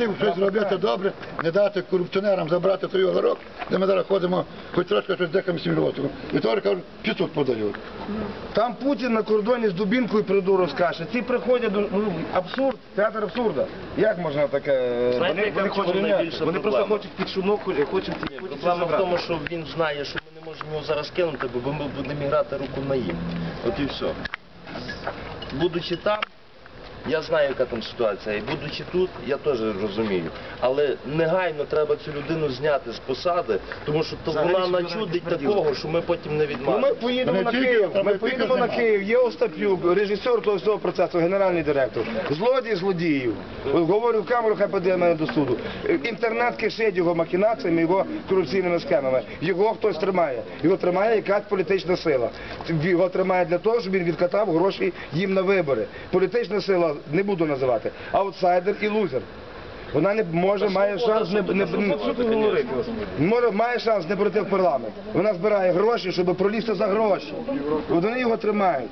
Хотів щось зробити добре, не дати корупціонерам забрати той огорок, де ми зараз ходимо, хоч трошки щось декому сім'ювати. І то кажуть, пісок подають. Там Путін на кордоні з дубінкою придурок скаже. Ці приходять до ну, абсурд, театр абсурда. Як можна таке? Знаєте, Вони, вони хочуть Вони просто хочуть під шумок, хочуть хочуть Ні, Путін Проблема в тому, що він знає, що ми не можемо його зараз кинути, бо ми будемо грати руку на їм. От і все. Будучи там, я знаю, яка там ситуація. І будучи тут, я теж розумію. Але негайно треба цю людину зняти з посади, тому що то Взагалі, вона що начудить вона такого, що ми потім не Ну, ми поїдемо на тільки- Київ, ми не тільки поїдемо на. Київ, є Остапюк, режисер того всього процесу, генеральний директор. Злодій злодіїв. Говорю в камеру, хай подає мене до суду. Інтернет кишить його махінаціями, його корупційними схемами. Його хтось тримає. Його тримає якась політична сила. Його тримає для того, щоб він відкатав гроші їм на вибори. Політична сила, не буду називати, аутсайдер і лузер. Вона не може, має шанс не, не, не, може, має шанс не пройти в парламент. Вона збирає гроші, щоб пролізти за гроші. От Вони його тримають.